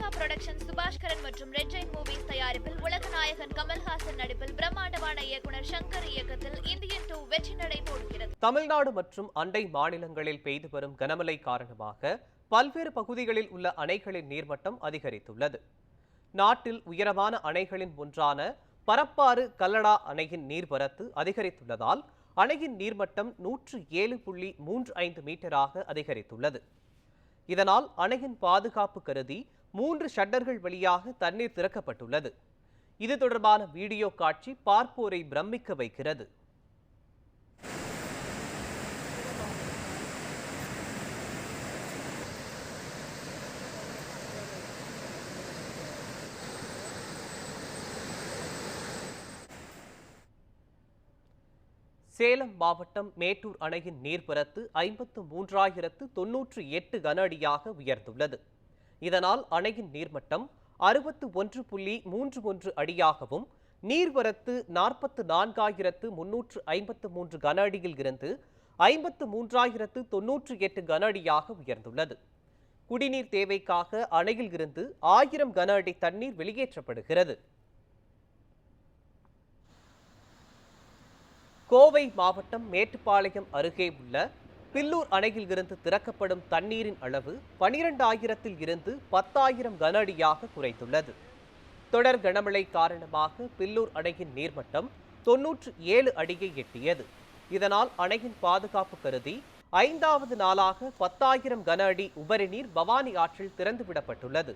Lyca production Subaskaran மற்றும் red Jain movies தயாரிப்பில் உலக நாயகன் கமல்ஹாசன் நடிப்பில் பிரம்மாண்டமான இயக்குனர் சங்கர் இயக்கத்தில் இந்தியன் டூ வெற்றி நடை போடுகிறது. தமிழ்நாடு மற்றும் அண்டை மாநிலங்களில் பெய்து வரும் கனமழை காரணமாக பல்வேறு பகுதிகளில் உள்ள அணைகளின் நீர்மட்டம் அதிகரித்துள்ளது. நாட்டில் உயரமான அணைகளின் ஒன்றான பரப்பாறு கல்லடா அணையின் நீர்வரத்து அதிகரித்துள்ளதால் அணையின் நீர்மட்டம் நூற்று ஏழு புள்ளி மூன்று ஐந்து மீட்டராக அதிகரித்துள்ளது. இதனால் அணையின் பாதுகாப்பு கருதி மூன்று ஷட்டர்கள் வழியாக தண்ணீர் திறக்கப்பட்டுள்ளது. இது தொடர்பான வீடியோ காட்சி பார்ப்போரை பிரமிக்க வைக்கிறது. சேலம் மாவட்டம் மேட்டூர் அணையின் நீர்வரத்து ஐம்பத்து மூன்றாயிரத்து தொன்னூற்று எட்டு கன அடியாக உயர்ந்துள்ளது. இதனால் அணையின் நீர்மட்டம் அறுபத்து ஒன்று புள்ளி மூன்று ஒன்று அடியாகவும் நீர்வரத்து நாற்பத்து நான்காயிரத்து முன்னூற்று ஐம்பத்து மூன்று கன அடியில் இருந்து ஐம்பத்து மூன்றாயிரத்து தொன்னூற்று எட்டு கன அடியாக உயர்ந்துள்ளது. குடிநீர் தேவைக்காக அணையில் இருந்து ஆயிரம் கன அடி தண்ணீர் வெளியேற்றப்படுகிறது. கோவை மாவட்டம் மேட்டுப்பாளையம் அருகே உள்ள பில்லூர் அணையில் இருந்து திறக்கப்படும் தண்ணீரின் அளவு பனிரெண்டாயிரத்தில் இருந்து பத்தாயிரம் கன அடியாக குறைத்துள்ளது தொடர் கனமழை காரணமாக பில்லூர் அணையின் நீர்மட்டம் தொன்னூற்று ஏழு அடியை எட்டியது. இதனால் அணையின் பாதுகாப்பு கருதி ஐந்தாவது நாளாக பத்தாயிரம் கன அடி உபரி நீர் பவானி ஆற்றில் திறந்துவிடப்பட்டுள்ளது.